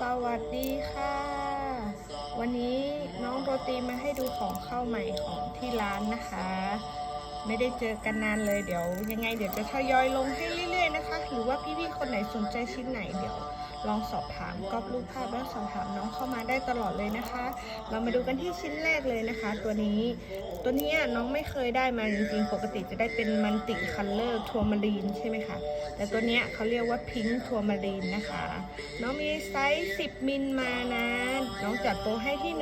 สวัสดีค่ะ วันนี้น้องโรตีมาให้ดูของเข้าใหม่ของที่ร้านนะคะ ไม่ได้เจอกันนานเลยเดี๋ยว ยังไงเดี๋ยวจะทยอยลงให้เรื่อยๆนะคะ หรือว่าพี่ๆคนไหนสนใจชิ้นไหนเดี๋ยว ลองสอบถามกรอบรูปภาพแล้วสอบถามน้องเข้ามาได้ตลอดเลยนะคะ เรามาดูกันที่ชิ้นแรกเลยนะคะ ตัวนี้ ตัวนี้น้องไม่เคยได้มาจริงๆ ปกติจะได้เป็นมันติคัลเลอร์ทัวร์มารีนใช่ไหมคะ แต่ตัวนี้เขาเรียกว่าพิงค์ทัวร์มารีนนะคะ น้องมีไซส์ 10 มิลมานะ น้องจัดโปรให้ที่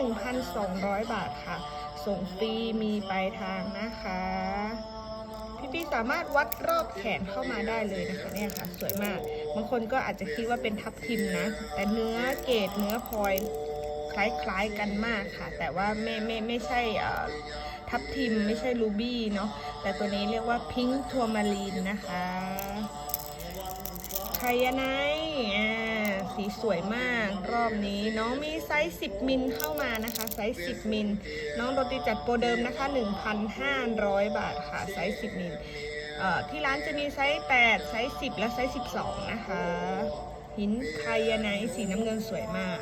1,200 บาทค่ะ ส่งฟรีมีปลายทางนะคะพี่ๆสามารถวัดรอบแขนเข้ามาได้เลยนะคะเนี่ยค่ะ สวยมาก บางคนก็อาจจะคิดว่าเป็นทับทิมนะ แต่เนื้อเกรดเนื้อพลอยคล้ายๆกันมากค่ะ แต่ว่าไม่ไม่ไม่ใช่ทับทิมไม่ใช่รูบี้เนาะแต่ตัวนี้เรียกว่าพิงค์ทัวร์มารีนนะคะไคยาไนอ่าสีสวยมากรอบนี้น้องมีไซส์ 10 มิลเข้ามานะคะไซส์ 10 มิล น้องโรตีจัดโปรเดิมนะคะ 1,500 บาทค่ะไซส์ 10 มิล ที่ร้านจะมีไซส์ 8 ไซส์ 10 และไซส์ 12 นะคะ หินไคยาไนสีน้ำเงินสวยมาก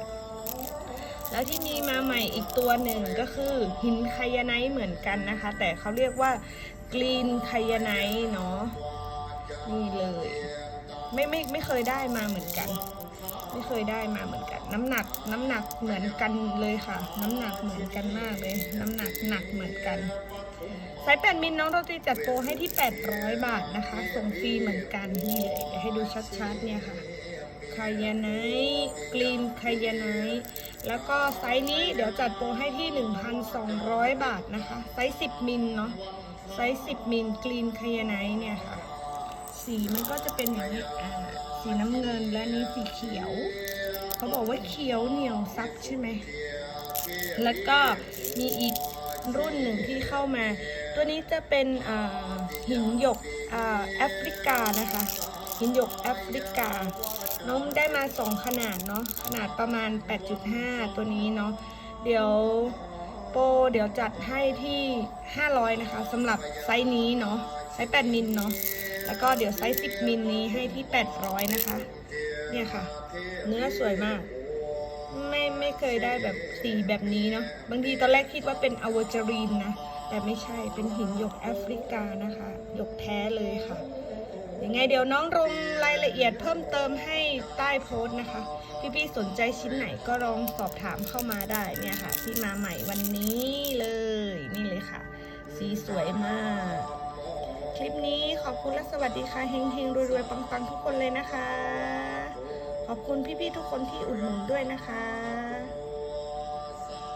แล้วที่มีมาใหม่อีกตัวหนึ่งก็คือหินไคยาไนเหมือนกันนะคะ แต่เขาเรียกว่ากรีนไคยาไนเนาะนี่เลย ไม่ไม่ไม่เคยได้มาเหมือนกัน ไม่เคยได้มาเหมือนกัน น้ำหนักน้ำหนักเหมือนกันเลยค่ะ น้ำหนักเหมือนกันมากเลย น้ำหนักหนักเหมือนกัน ไซส์แปดมิลน้องโรตีจัดโปรให้ที่ 800 บาทนะคะ ส่งฟรีเหมือนกันนี่เดี๋ยวให้ดูชัดๆเนี่ยค่ะคายาไนท์กรีนคายาไนท์แล้วก็ไซส์นี้เดี๋ยวจัดโปรให้ที่ 1,200 บาทนะคะ ไซส์ 10 มิลเนาะไซส์ 10 มิลกรีนคายาไนท์เนี่ยค่ะ สีมันก็จะเป็นอย่างนี้อ่าสีน้ำเงินและนี้สีเขียว เขาบอกว่าเขียวเหนียวซับใช่ไหมแล้วก็มีอีก รุ่นหนึ่งที่เข้ามา ตัวนี้จะเป็นหินหยกแอฟริกานะคะ หินหยกแอฟริกา น้องได้มา2ขนาดเนาะขนาดประมาณ 8.5 ตัวนี้เนาะเดี๋ยวโปรเดี๋ยวจัดให้ที่ 500 นะคะสำหรับไซส์นี้เนาะไซส์ 8 มิลเนาะแล้วก็เดี๋ยวไซส์ 10 มิลนี้ให้ที่ 800 นะคะ เนี่ยค่ะ เนื้อสวยมาก ไม่ไม่เคยได้แบบสีแบบนี้เนาะบางทีตอนแรกคิดว่าเป็นอวจารีนนะ แต่ไม่ใช่เป็นหินหยกแอฟริกานะคะ หยกแท้เลยค่ะยังไงเดี๋ยวน้องลงรายละเอียดเพิ่มเติมให้ใต้โพสต์นะคะ พี่ๆสนใจชิ้นไหนก็ลองสอบถามเข้ามาได้เนี่ยค่ะ ที่มาใหม่วันนี้เลย นี่เลยค่ะ สีสวยมาก คลิปนี้ขอบคุณและสวัสดีค่ะเฮงเฮงๆรวยๆปังๆทุกคนเลยนะคะ ขอบคุณพี่ๆทุกคนที่อุดหนุนด้วยนะคะ